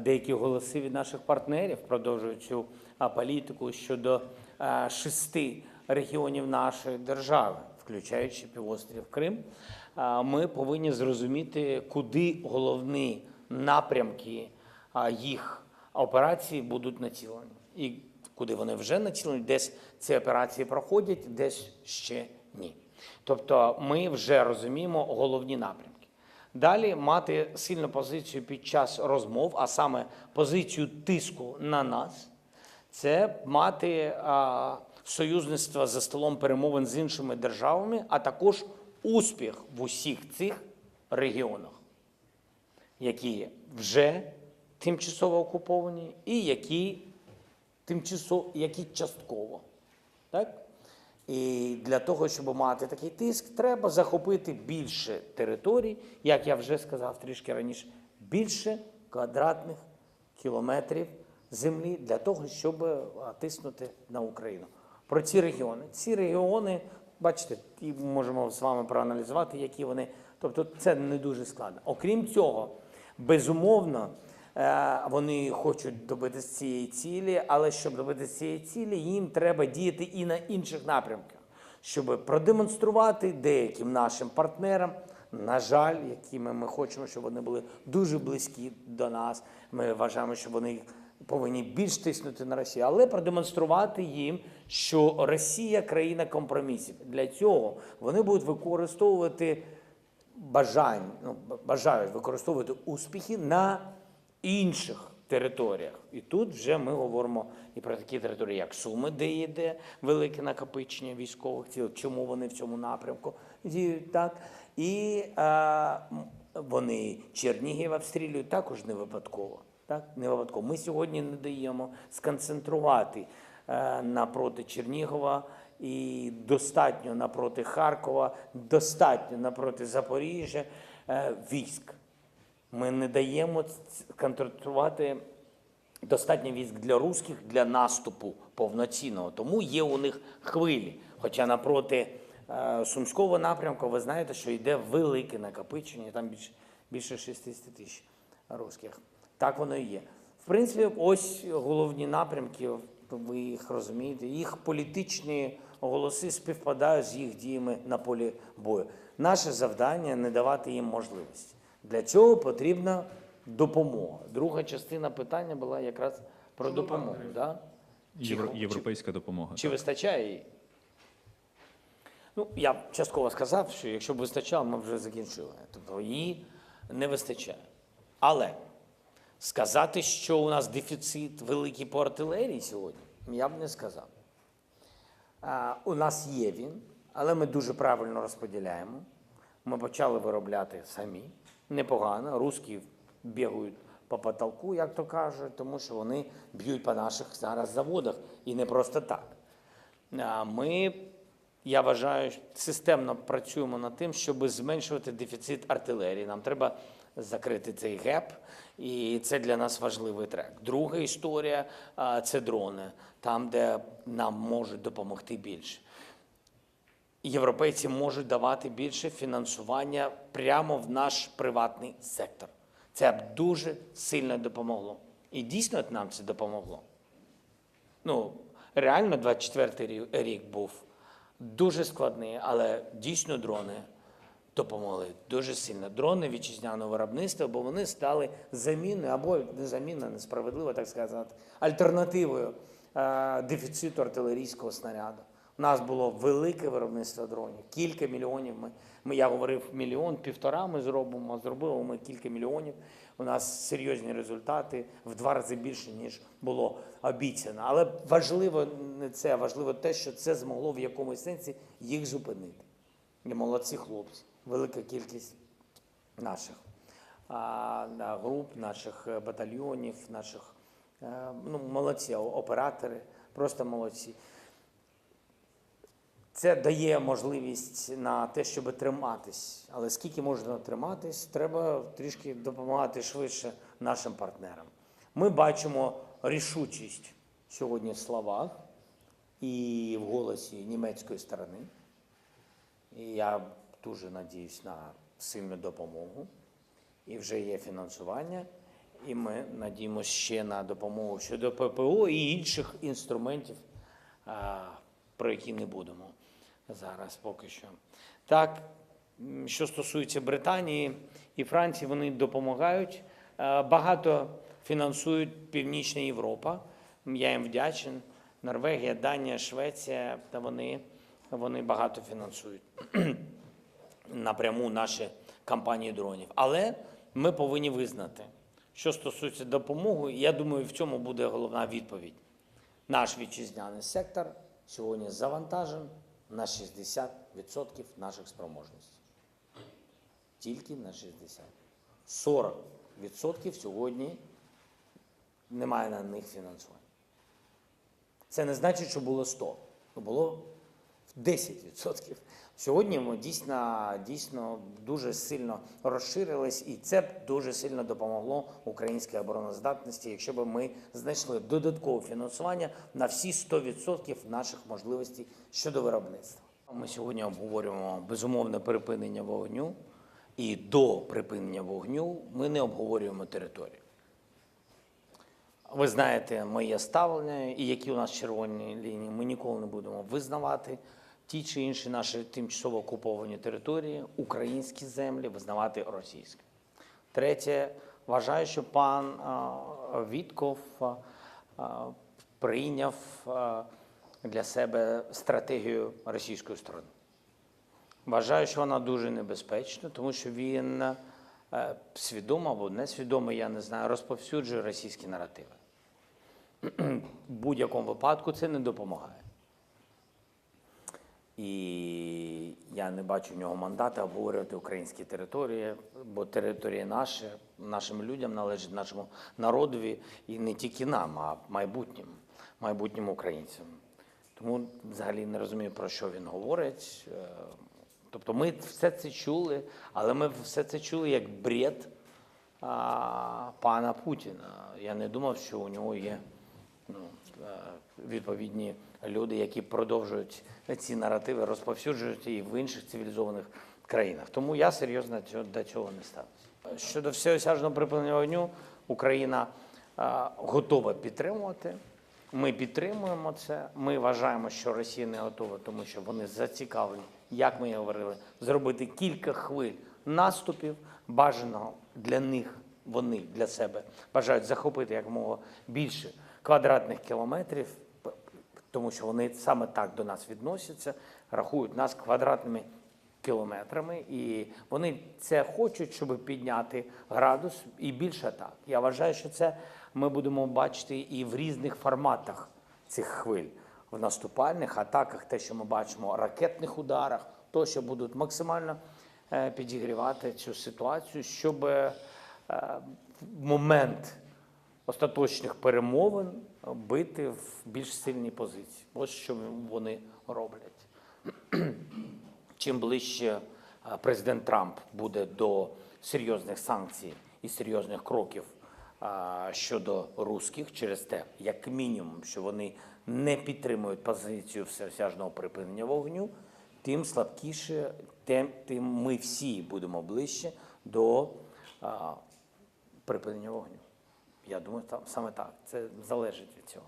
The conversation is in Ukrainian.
Деякі голоси від наших партнерів продовжують цю політику щодо шести регіонів нашої держави, включаючи півострів Крим. Ми повинні зрозуміти, куди головні напрямки їх операції будуть націлені, і куди вони вже націлені, десь ці операції проходять, десь ще ні. Тобто ми вже розуміємо головні напрямки. Далі мати сильну позицію під час розмов, а саме позицію тиску на нас, це мати а, союзництво за столом перемовин з іншими державами, а також успіх в усіх цих регіонах, які вже тимчасово окуповані, і які тимчасово, які частково. Так? І для того, щоб мати такий тиск, треба захопити більше територій, як я вже сказав трішки раніше, більше квадратних кілометрів землі для того, щоб тиснути на Україну. Про ці регіони. Ці регіони, бачите, і можемо з вами проаналізувати, які вони. Тобто це не дуже складно. Окрім цього, безумовно, е, вони хочуть добитися цієї цілі, але щоб добитися цієї цілі, їм треба діяти і на інших напрямках, щоб продемонструвати деяким нашим партнерам, на жаль, якими ми хочемо, щоб вони були дуже близькі до нас. Ми вважаємо, що вони повинні більш тиснути на Росію, але продемонструвати їм, що Росія країна компромісів. Для цього вони будуть використовувати бажань, ну, бажають використовувати успіхи на інших територіях. І тут вже ми говоримо і про такі території, як Суми, де йде велике накопичення військових цілей, чому вони в цьому напрямку діють так. І е, вони Чернігів обстрілюють також не випадково. Так, не випадково. Ми сьогодні не даємо сконцентрувати е, напроти Чернігова і достатньо напроти Харкова, достатньо напроти Запоріжжя е, військ. Ми не даємо ц- достатньо військ для русських для наступу повноцінного. Тому є у них хвилі. Хоча напроти е, Сумського напрямку ви знаєте, що йде велике накопичення, там більше, більше 60 тисяч русських. Так воно і є. В принципі, ось головні напрямки, ви їх розумієте, їх політичні голоси співпадають з їх діями на полі бою. Наше завдання не давати їм можливості. Для цього потрібна допомога. Друга частина питання була якраз про допомогу. Да? Чи європейська допомога. чи вистачає її? Ну, я частково сказав, що якщо б вистачало, ми б вже закінчили. Тобто її не вистачає. Але сказати, що у нас дефіцит великий по артилерії сьогодні, я б не сказав. А, у нас є він, але ми дуже правильно розподіляємо. Ми почали виробляти самі. Непогано. Русські бігають по потолку, як то кажуть, тому що вони б'ють по наших зараз заводах. І не просто так. Ми, я вважаю, системно працюємо над тим, щоб зменшувати дефіцит артилерії. Нам треба закрити цей геп, і це для нас важливий трек. Друга історія це дрони, там, де нам можуть допомогти більше. Європейці можуть давати більше фінансування прямо в наш приватний сектор. Це б дуже сильно допомогло. І дійсно нам це допомогло. Ну, реально 24-й рі- рік був дуже складний, але дійсно дрони допомогли дуже сильно. Дрони вітчизняного виробництва, бо вони стали заміною або не заміною, несправедливо так сказати, альтернативою е, дефіциту артилерійського снаряду. У нас було велике виробництво дронів, кілька мільйонів. Ми, ми я говорив мільйон, півтора ми зробимо, зробили ми кілька мільйонів. У нас серйозні результати в два рази більше, ніж було обіцяно. Але важливо не це, важливо те, що це змогло в якомусь сенсі їх зупинити. І молодці хлопці, велика кількість наших а, груп, наших е, батальйонів, наших е, ну, молодці, оператори, просто молодці. Це дає можливість на те, щоб триматись. Але скільки можна триматись, треба трішки допомагати швидше нашим партнерам. Ми бачимо рішучість сьогодні в словах і в голосі німецької сторони. І я дуже надіюсь на сильну допомогу. І вже є фінансування. І ми надіємося ще на допомогу щодо ППО і інших інструментів, про які не будемо зараз поки що. Так, що стосується Британії і Франції, вони допомагають. Е, Багато фінансують Північна Європа. Я їм вдячен. Норвегія, Данія, Швеція, та вони, вони багато фінансують напряму наші кампанії дронів. Але ми повинні визнати, що стосується допомоги, я думаю, в цьому буде головна відповідь. Наш вітчизняний сектор сьогодні завантажен на 60% наших спроможностей. Тільки на 60. 40% сьогодні немає на них фінансування. Це не значить, що було 100. Ну, Було 10%. Сьогодні ми дійсно, дійсно дуже сильно розширились, і це б дуже сильно допомогло українській обороноздатності, якщо б ми знайшли додаткове фінансування на всі 100% наших можливостей щодо виробництва. Ми сьогодні обговорюємо безумовне припинення вогню, і до припинення вогню ми не обговорюємо територію. Ви знаєте моє ставлення і які у нас червоні лінії. Ми ніколи не будемо визнавати ті чи інші наші тимчасово окуповані території, українські землі, визнавати російські. Третє, вважаю, що пан Вітков прийняв для себе стратегію російської сторони. Вважаю, що вона дуже небезпечна, тому що він свідомо або несвідомо, я не знаю, розповсюджує російські наративи. В будь-якому випадку це не допомагає. І я не бачу в нього мандата обговорювати українські території, бо території наші, нашим людям належать нашому народові і не тільки нам, а майбутнім, майбутнім українцям. Тому взагалі не розумію, про що він говорить. Е, Тобто ми все це чули, але ми все це чули як бред пана Путіна. Я не думав, що у нього є ну, відповідні люди, які продовжують ці наративи, розповсюджують і в інших цивілізованих країнах. Тому я серйозно до цього не ставлюся. Щодо всеосяжного припинення вогню, Україна готова підтримувати. Ми підтримуємо це. Ми вважаємо, що Росія не готова, тому що вони зацікавлені, як ми і говорили, зробити кілька хвиль наступів. Бажано для них вони для себе бажають захопити якомога більше квадратних кілометрів, тому що вони саме так до нас відносяться, рахують нас квадратними кілометрами, і вони це хочуть, щоб підняти градус і більше так. Я вважаю, що це ми будемо бачити і в різних форматах цих хвиль. В наступальних атаках, те, що ми бачимо, ракетних ударах, то, що будуть максимально е, підігрівати цю ситуацію, щоб е, в момент остаточних перемовин бити в більш сильній позиції. Ось що вони роблять чим ближче президент Трамп буде до серйозних санкцій і серйозних кроків щодо русських, через те, як мінімум, що вони не підтримують позицію всеосяжного припинення вогню, тим слабкіше, тим, тим ми всі будемо ближче до припинення вогню. Я думаю, там саме так. Це залежить від цього.